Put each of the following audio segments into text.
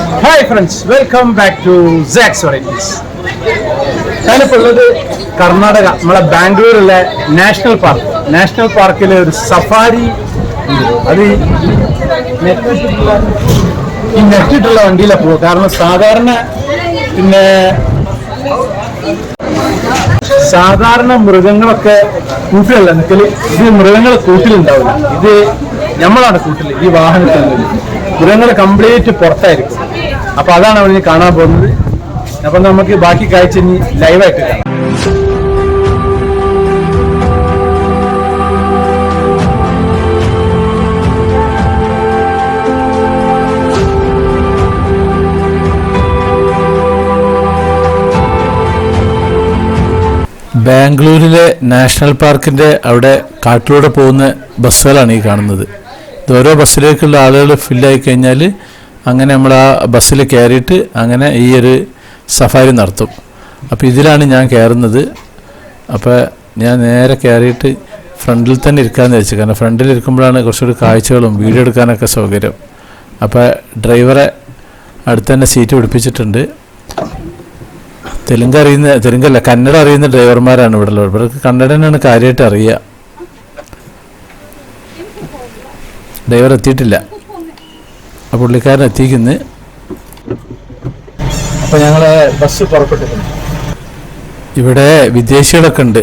Hi friends welcome back to sax varieties ഞാനിപ്പോൾ ഉള്ളത് കർണാടക നമ്മളെ ബാംഗ്ലൂരിലെ നാഷണൽ പാർക്ക്. നാഷണൽ പാർക്കിലെ ഒരു സഫാരി അത് ഈ നെറ്റിട്ടുള്ള വണ്ടിയിലാണ് പോകുക കാരണം സാധാരണ പിന്നെ സാധാരണ മൃഗങ്ങളൊക്കെ കൂട്ടിലല്ല. നിൽക്കൽ ഇത് മൃഗങ്ങൾ കൂട്ടിലുണ്ടാവില്ല. ഇത് നമ്മളാണ് കൂട്ടിൽ ഈ വാഹനത്തിൽ മൃഗങ്ങൾ കംപ്ലീറ്റ് പുറത്തായിരിക്കും. അപ്പൊ അതാണ് അവിടെ കാണാൻ പോകുന്നത്. അപ്പൊ നമുക്ക് ബാക്കി കാഴ്ച ഇനി ലൈവായിട്ട് കാണാം. ബാംഗ്ലൂരിലെ നാഷണൽ പാർക്കിന്റെ അവിടെ കാട്ടിലൂടെ പോകുന്ന ബസ്സുകളാണ് ഈ കാണുന്നത്. ഓരോ ബസ്സിലേക്കുള്ള ആളുകൾ ഫില്ലായി കഴിഞ്ഞാൽ അങ്ങനെ നമ്മൾ ആ ബസ്സിൽ കയറിയിട്ട് അങ്ങനെ ഈ ഒരു സഫാരി നടത്തും. അപ്പോൾ ഇതിലാണ് ഞാൻ കയറുന്നത് അപ്പോൾ ഞാൻ നേരെ കയറിയിട്ട് ഫ്രണ്ടിൽ തന്നെ ഇരിക്കാമെന്ന് വെച്ചു കാരണം ഫ്രണ്ടിൽ ഇരിക്കുമ്പോഴാണ് കുറച്ചുകൂടി കാഴ്ചകളും വീഡിയോ എടുക്കാനൊക്കെ സൗകര്യം. അപ്പോൾ ഡ്രൈവറെ അടുത്ത് തന്നെ സീറ്റ് പിടിപ്പിച്ചിട്ടുണ്ട്. തെലുങ്ക് അറിയുന്ന തെലുങ്കല്ല കന്നഡ അറിയുന്ന ഡ്രൈവർമാരാണ് ഇവിടെ ഉള്ളത്. ഇവർക്ക് കന്നഡനാണ് കാര്യമായിട്ട് അറിയുക. ഡ്രൈവർ എത്തിയിട്ടില്ല ആ പുള്ളിക്കാരൻ എത്തിക്കുന്നു അപ്പൊ ഞങ്ങൾ ബസ് പുറപ്പെട്ടിട്ടുണ്ട്. ഇവിടെ വിദേശികളൊക്കെ ഉണ്ട്.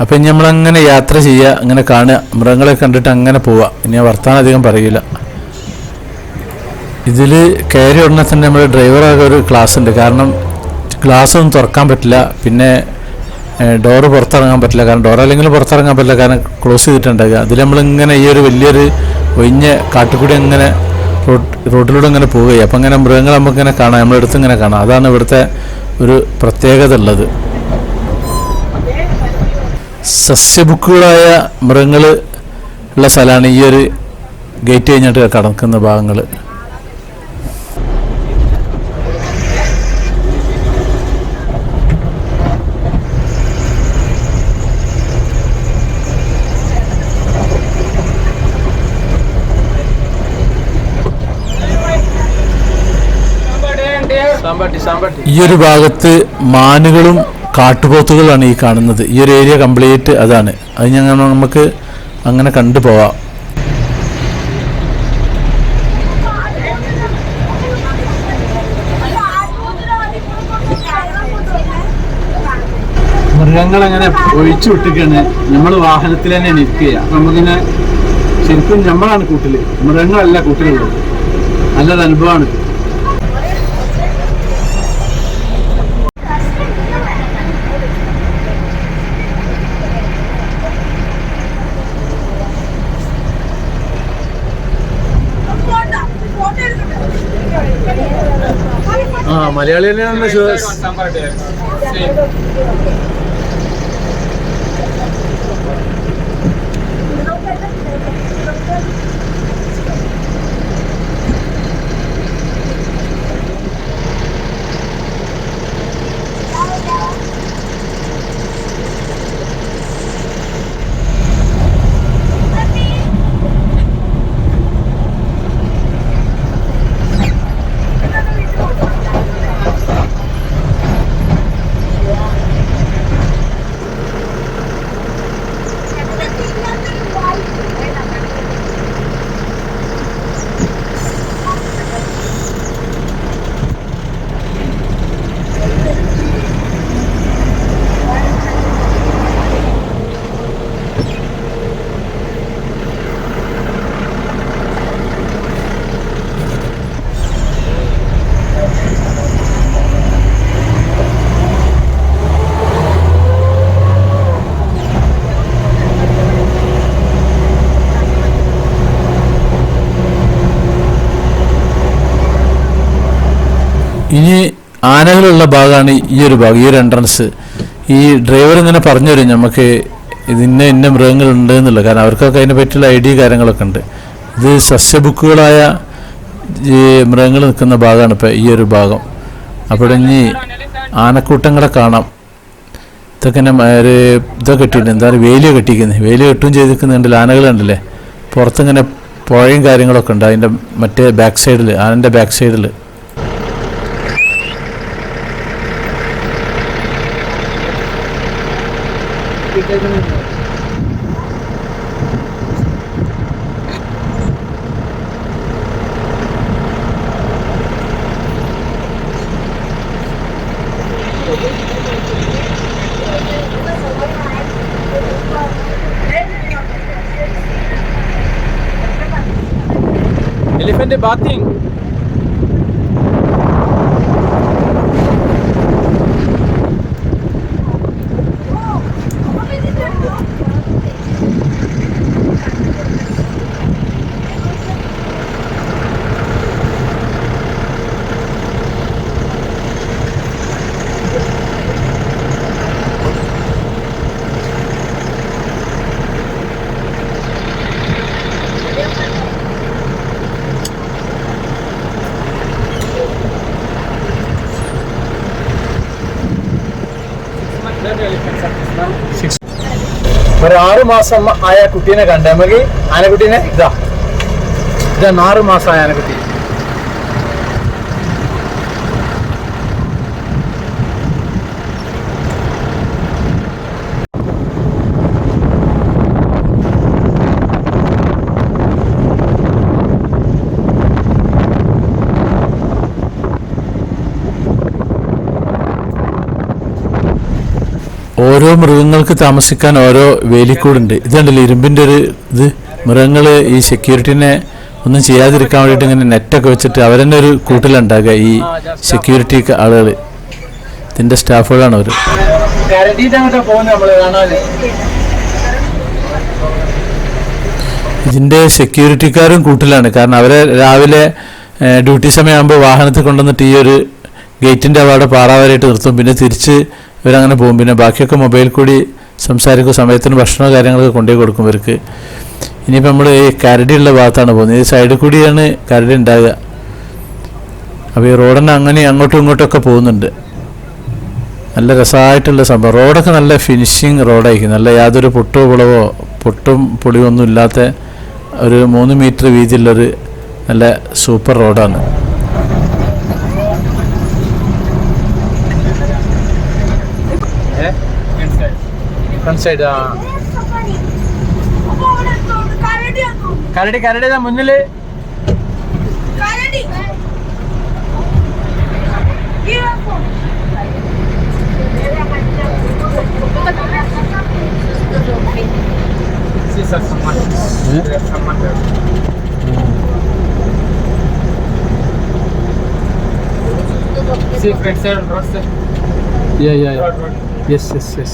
അപ്പം ഇനി നമ്മളങ്ങനെ യാത്ര ചെയ്യുക അങ്ങനെ കാണുക. മൃഗങ്ങളെ കണ്ടിട്ട് അങ്ങനെ പോവുക ഇനി ഞാൻ വർത്താനം അധികം പറയില്ല ഇതിൽ കയറി ഉടനെ തന്നെ നമ്മുടെ ഡ്രൈവറൊക്കെ ഒരു ക്ലാസ് ഉണ്ട് കാരണം ഗ്ലാസ് ഒന്നും തുറക്കാൻ പറ്റില്ല. പിന്നെ ഡോറ് പുറത്തിറങ്ങാൻ പറ്റില്ല. കാരണം ഡോർ അല്ലെങ്കിൽ പുറത്തിറങ്ങാൻ പറ്റില്ല. കാരണം ക്ലോസ് ചെയ്തിട്ടുണ്ടാകുക അതിൽ നമ്മളിങ്ങനെ ഈ ഒരു വലിയൊരു ഒഴിഞ്ഞ കാട്ടുകൂടി അങ്ങനെ റോഡ് റോഡിലൂടെ ഇങ്ങനെ പോവുകയും. അപ്പം ഇങ്ങനെ മൃഗങ്ങൾ നമുക്കിങ്ങനെ കാണാം. നമ്മുടെ അടുത്ത് ഇങ്ങനെ കാണാം. അതാണ് ഇവിടുത്തെ ഒരു പ്രത്യേകത ഉള്ളത്. സസ്യബുക്കുകളായ മൃഗങ്ങൾ ഉള്ള സ്ഥലമാണ് ഈ ഒരു ഗേറ്റ് കഴിഞ്ഞിട്ട് കടക്കുന്ന ഭാഗങ്ങൾ ഈ ഒരു ഭാഗത്ത് മാനുകളും കാട്ടുപോത്തുകളാണ് ഈ കാണുന്നത്. ഈ ഒരു ഏരിയ കംപ്ലീറ്റ് അതാണ്. അത് ഞങ്ങൾ നമുക്ക് അങ്ങനെ കണ്ടുപോവാം മൃഗങ്ങൾ അങ്ങനെ ഒഴിച്ചു വിട്ടിക്കാണ് നമ്മൾ വാഹനത്തിൽ തന്നെ നിൽക്കുക നമുക്കിങ്ങനെ ശരിക്കും നമ്മളാണ് കൂട്ടിൽ. മൃഗങ്ങളല്ല കൂട്ടിലുള്ളത്. നല്ലൊരു അനുഭവമാണ് ഇത്. ആ മലയാളി തന്നെയാണ് ഇനി ആനകളുള്ള ഭാഗമാണ് ഈ ഒരു ഭാഗം ഈ ഒരു എൻട്രൻസ് ഈ ഡ്രൈവർ ഇങ്ങനെ പറഞ്ഞു തരും നമുക്ക് ഇതിന്ന ഇന്ന മൃഗങ്ങളുണ്ട് എന്നുള്ളത്. കാരണം അവർക്കൊക്കെ അതിനെ പറ്റിയുള്ള ഐഡിയ കാര്യങ്ങളൊക്കെ ഉണ്ട്. ഇത് സസ്യബുക്കുകളായ ഈ മൃഗങ്ങൾ നിൽക്കുന്ന ഭാഗമാണ് ഇപ്പോൾ ഈ ഒരു ഭാഗം. അപ്പോൾ ഇനി ആനക്കൂട്ടങ്ങളെ കാണാം. ഇതൊക്കെ തന്നെ ഒരു ഇതൊക്കെ കെട്ടിയിട്ടുണ്ട്. എന്താ പറയുക വേലിയോ കെട്ടിയിരിക്കുന്നത്. വേലി കെട്ടും ചെയ്തിരിക്കുന്നുണ്ടല്ലോ ആനകളുണ്ടല്ലേ. പുറത്തിങ്ങനെ പുഴയും കാര്യങ്ങളൊക്കെ ഉണ്ട്. അതിന്റെ മറ്റേ ബാക്ക് സൈഡിൽ ആനന്റെ ബാക്ക് സൈഡിൽ elephant bathing మరి ఆరు మాసం ఆయా కుట్టిన గండమ్మకి ఆయన కుట్టిన ఇదా. ఇదా ఆరు మాసం ఆయన కుట్టిన ഓരോ മൃഗങ്ങൾക്ക് താമസിക്കാൻ ഓരോ വേലിക്കൂടുണ്ട്. ഇതുണ്ടല്ലോ ഇരുമ്പിന്റെ ഒരു ഇത്. മൃഗങ്ങൾ ഈ സെക്യൂരിറ്റിനെ ഒന്നും ചെയ്യാതിരിക്കാൻ വേണ്ടിയിട്ട് ഇങ്ങനെ നെറ്റൊക്കെ വെച്ചിട്ട് അവരെന്നെ ഒരു കൂട്ടിലുണ്ടാകുക ഈ സെക്യൂരിറ്റി ആളുകൾ ഇതിന്റെ സ്റ്റാഫുകളാണ് അവർ ഇതിന്റെ സെക്യൂരിറ്റിക്കാരും കൂട്ടിലാണ്. കാരണം അവരെ രാവിലെ ഡ്യൂട്ടി സമയമാകുമ്പോൾ വാഹനത്തിൽ കൊണ്ടുവന്നിട്ട് ഈ ഒരു ഗേറ്റിന്റെ അവിടെ പാറാവരായിട്ട് നിർത്തും. പിന്നെ തിരിച്ച് ഇവരങ്ങനെ പോകും. പിന്നെ ബാക്കിയൊക്കെ മൊബൈൽ കൂടി സംസാരിക്കുന്ന സമയത്തിന് ഭക്ഷണ കാര്യങ്ങളൊക്കെ കൊണ്ടുപോയി കൊടുക്കും ഇവർക്ക്. ഇനിയിപ്പോൾ നമ്മൾ ഈ കരടിയുള്ള ഭാഗത്താണ് പോകുന്നത്. ഈ സൈഡിൽ കൂടിയാണ് കരടി ഉണ്ടാകുക അപ്പോൾ ഈ റോഡിന് അങ്ങനെ അങ്ങോട്ടും ഇങ്ങോട്ടൊക്കെ പോകുന്നുണ്ട്. നല്ല രസമായിട്ടുള്ള സംഭവം. റോഡൊക്കെ നല്ല ഫിനിഷിങ് റോഡായിരിക്കും നല്ല യാതൊരു പൊട്ടോ പുളവോ പൊട്ടും പൊടിയൊന്നും ഇല്ലാത്ത ഒരു മൂന്ന് മീറ്റർ വീതിയുള്ളൊരു നല്ല സൂപ്പർ റോഡാണ് ഫ്രണ്ട് സൈഡ് ആ കരടി കരടി മുന്നില് See front side road side. Yeah, yeah, yeah. Yes, yes, yes.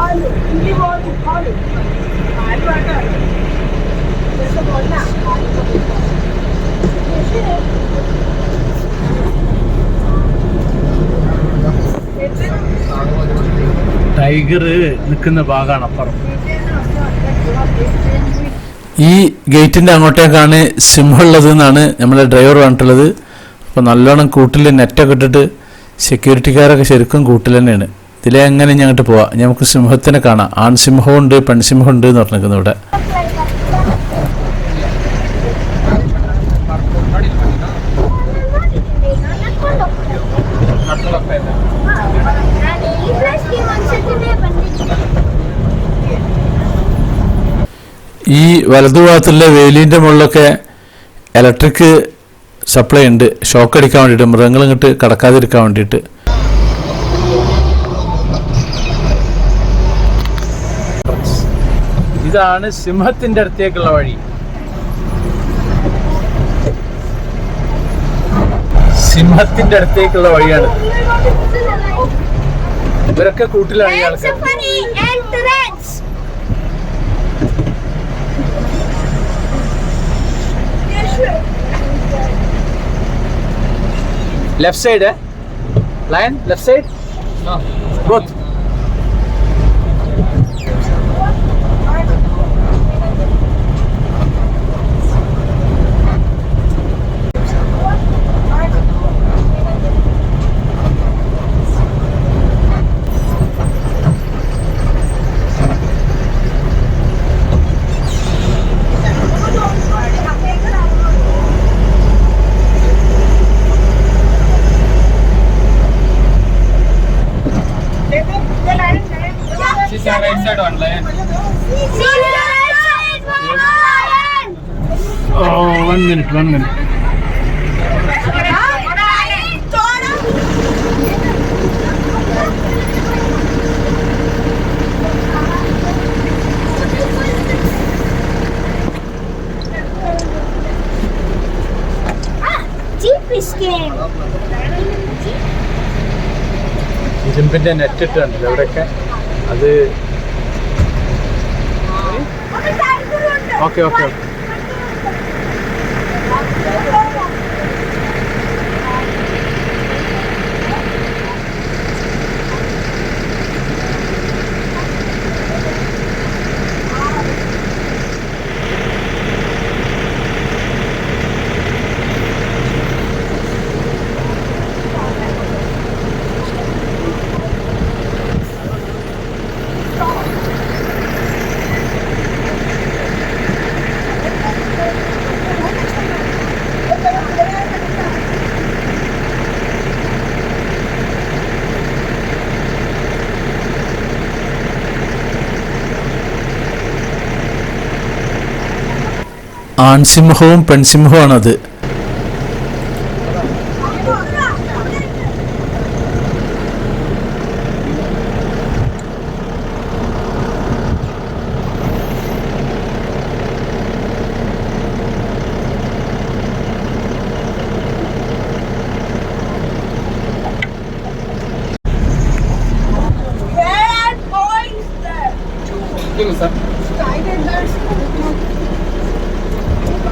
are. ഇനി പോലും Right side വേണ്ട? ടൈഗർ നിൽക്കുന്ന ഭാഗമാണ് അപ്പുറം. ഈ ഗേറ്റിന്റെ അങ്ങോട്ടേക്കാണ് സിംഹമുള്ളത് എന്നാണ് നമ്മളെ ഡ്രൈവർ പറഞ്ഞിട്ടുള്ളത്. അപ്പോൾ നല്ലോണം കൂട്ടിൽ നെറ്റൊക്കെ ഇട്ടിട്ട് സെക്യൂരിറ്റിക്കാരൊക്കെ ശരിക്കും കൂട്ടിൽ തന്നെയാണ്. ഇതിലെ എങ്ങനെ ഞങ്ങോട്ട് പോവാം? നമുക്ക് സിംഹത്തിനെ കാണാം. ആൺസിംഹമുണ്ട് പെൺസിംഹമുണ്ട് എന്ന് പറഞ്ഞിരിക്കുന്നു ഇവിടെ. ഈ വലതുഭാഗത്തുള്ള വേലിന്റെ മുകളിലൊക്കെ ഇലക്ട്രിക് സപ്ലൈ ഉണ്ട്. ഷോക്ക് അടിക്കാൻ വേണ്ടിയിട്ട് മൃഗങ്ങൾ ഇങ്ങോട്ട് കടക്കാതിരിക്കാൻ വേണ്ടിയിട്ട്. ഇതാണ് സിംഹത്തിന്റെ അടുത്തേക്കുള്ള വഴി. സിംഹത്തിന്റെ അടുത്തേക്കുള്ള വഴിയാണ്. ഇവരൊക്കെ കൂട്ടിലാണ് ഈ ആൾക്കാർ. Left side line left side both Jeep escape. ഇരുമ്പിന്റെ നെറ്റ് ഇട്ടുണ്ട് എവിടെയൊക്കെ അത് okay okay okay Thank you. ആൺസിംഹവും പെൺസിംഹവുമാണത് Give me, sir.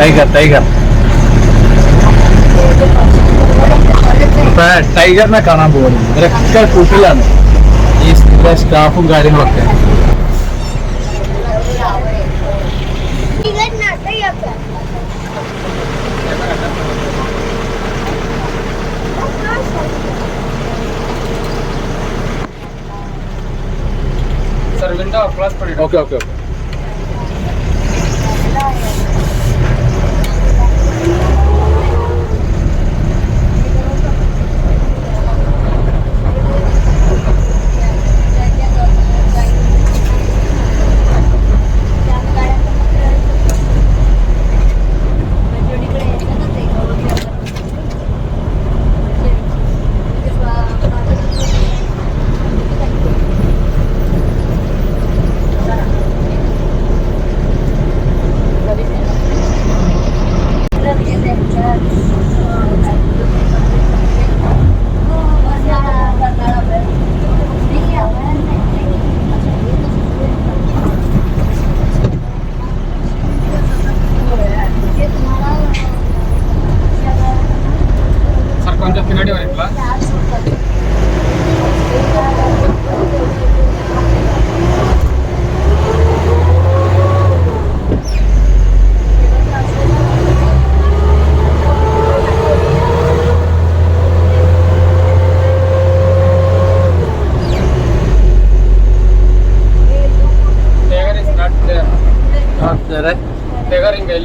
Safari. Tiger tiger ഇപ്പൊ ടൈഗറിനെ കാണാൻ പോകുന്നു ഇവരൊക്കെ കൂട്ടിലാണ് ഈ ഇതിലെ സ്റ്റാഫും കാര്യങ്ങളൊക്കെ Tiger na tiger. Sir, window close put you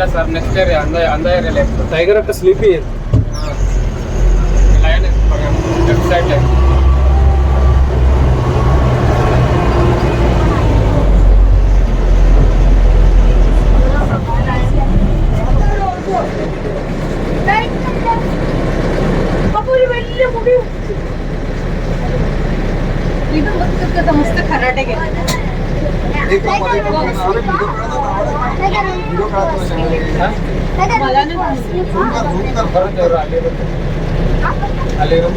ಇಲ್ಲ ಸರ್ ನೆಕ್ಸ್ಟ್ ಇಯರ್ ಅಂದ ಅಂದ ಇಯರ್ ಟೈಗರ್ ಅಕ್ಕ ಸ್ಲೀಪಿ ಲಯನ್ ವೆಬ್ಸೈಟ್ ಅಲ್ಲಿ ಇರೋ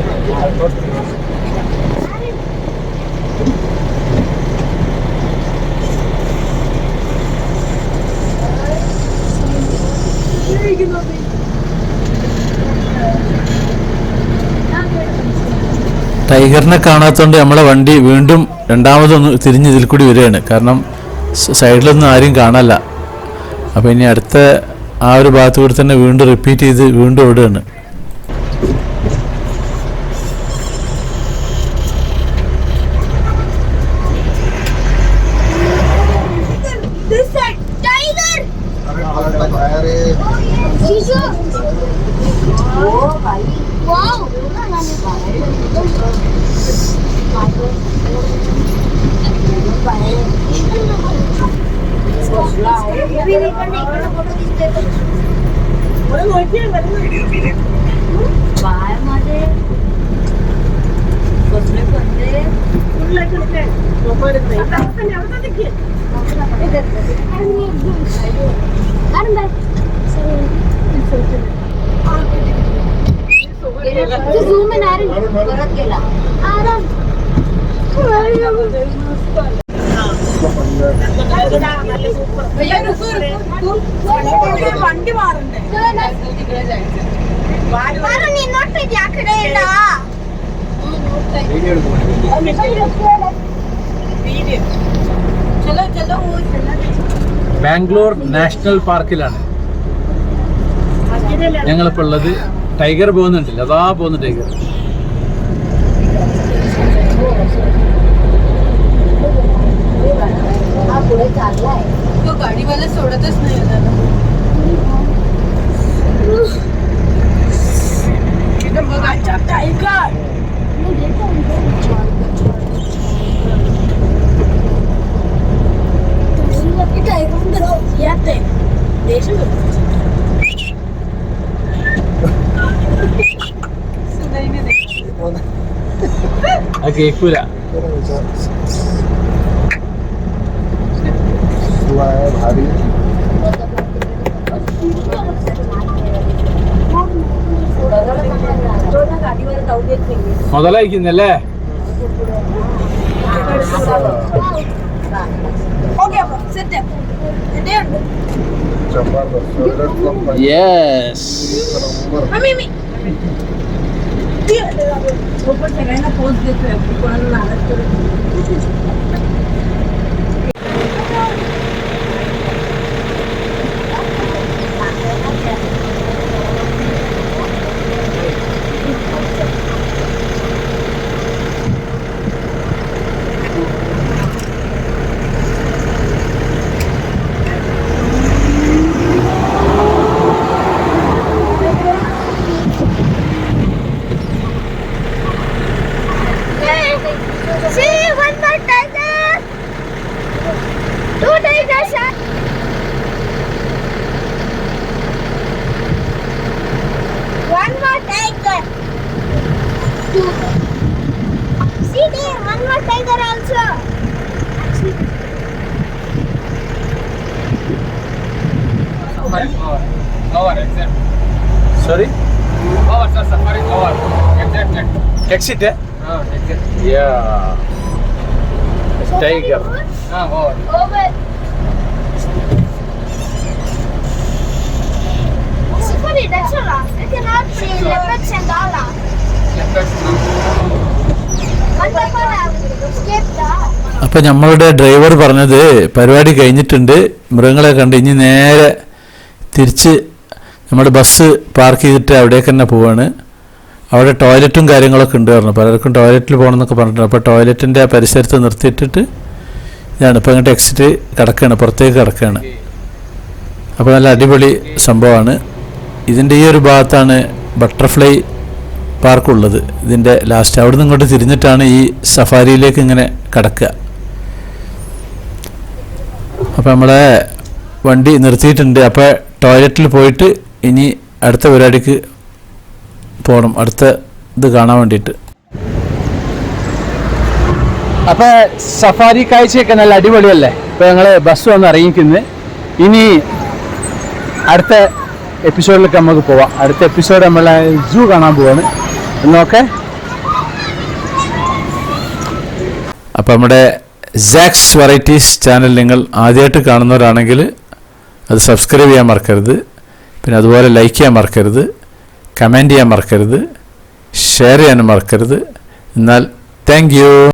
ടൈഗറിനെ കാണാത്തതുകൊണ്ട് നമ്മളെ വണ്ടി വീണ്ടും രണ്ടാമതൊന്ന് തിരിഞ്ഞ് ഇതിൽ കൂടി വരികയാണ്. കാരണം സൈഡിലൊന്നും ആരും കാണല്ല അപ്പോൾ ഇനി അടുത്ത ആ ഒരു ഭാഗത്ത് കൂടി തന്നെ വീണ്ടും റിപ്പീറ്റ് ചെയ്ത് വീണ്ടും ഓടുകയാണ്. ബാംഗ്ലൂർ നാഷണൽ പാർക്കിലാണ് ഞങ്ങളിപ്പോൾ ഉള്ളത്. ടൈഗർ പോകുന്നുണ്ടല്ലോ അതാ പോകുന്നു ടൈഗർ तो गाडीवाला सोडतच नाही दादा इथं बघा टायगर അത് കേക്കൂല ഭാവി മുതലായിരിക്കുന്നല്ലേ? യെസ് मम्मी मी सोबत सगळ्यांना पोच देतोय आपण कोणाला नाराज करत I ടൈഗർ the. അപ്പോൾ നമ്മളുടെ ഡ്രൈവർ പറഞ്ഞത് പരിപാടി കഴിഞ്ഞിട്ടുണ്ട്. മൃഗങ്ങളെ കണ്ട് ഇനി നേരെ തിരിച്ച് നമ്മുടെ ബസ് പാർക്ക് ചെയ്തിട്ട് അവിടേക്ക് തന്നെ പോവാണ്. അവിടെ ടോയ്ലറ്റും കാര്യങ്ങളൊക്കെ ഉണ്ട് പറഞ്ഞു. പലർക്കും ടോയ്ലറ്റിൽ പോകണമെന്നൊക്കെ പറഞ്ഞിട്ടുണ്ട്. അപ്പോൾ ടോയ്ലറ്റിന്റെ ആ പരിസരത്ത് നിർത്തിയിട്ടിട്ട് ഇതാണ്. ഇപ്പോൾ ഇങ്ങോട്ട് എക്സിറ്റ് കിടക്കുകയാണ്. പുറത്തേക്ക് കിടക്കുകയാണ്. അപ്പോൾ നല്ല അടിപൊളി സംഭവമാണ്. ഇതിന്റെ ഈ ഒരു ഭാഗത്താണ് ബട്ടർഫ്ലൈ പാർക്കുള്ളത് ഇതിന്റെ ലാസ്റ്റ് അവിടെ നിന്ന് ഇങ്ങോട്ട് തിരിഞ്ഞിട്ടാണ് ഈ സഫാരിയിലേക്ക് ഇങ്ങനെ കിടക്കുക. അപ്പോൾ നമ്മളെ വണ്ടി നിർത്തിയിട്ടുണ്ട്. അപ്പോൾ ടോയ്ലറ്റിൽ പോയിട്ട് ഇനി അടുത്ത പരിപാടിക്ക് പോകണം അടുത്ത ഇത് കാണാൻ വേണ്ടിയിട്ട്. അപ്പൊ സഫാരി കാഴ്ചയൊക്കെ നല്ല അടിപൊളിയല്ലേ? ഇപ്പൊ ഞങ്ങൾ ബസ് വന്ന് ഇറങ്ങിക്കുന്നു. ഇനി അടുത്ത എപ്പിസോഡിലേക്ക് നമുക്ക് പോവാം. അടുത്ത എപ്പിസോഡ് നമ്മളെ ജൂ കാണാൻ പോവാണ്. എന്നൊക്കെ അപ്പോൾ നമ്മുടെ ജാക്സ് വെറൈറ്റീസ് ചാനൽ നിങ്ങൾ ആദ്യമായിട്ട് കാണുന്നവരാണെങ്കിൽ അത് സബ്സ്ക്രൈബ് ചെയ്യാൻ മറക്കരുത്. പിന്നെ അതുപോലെ ലൈക്ക് ചെയ്യാൻ മറക്കരുത്. കമന്റ് ചെയ്യാൻ മറക്കരുത് ഷെയർ ചെയ്യാനും മറക്കരുത്. എന്നാൽ താങ്ക്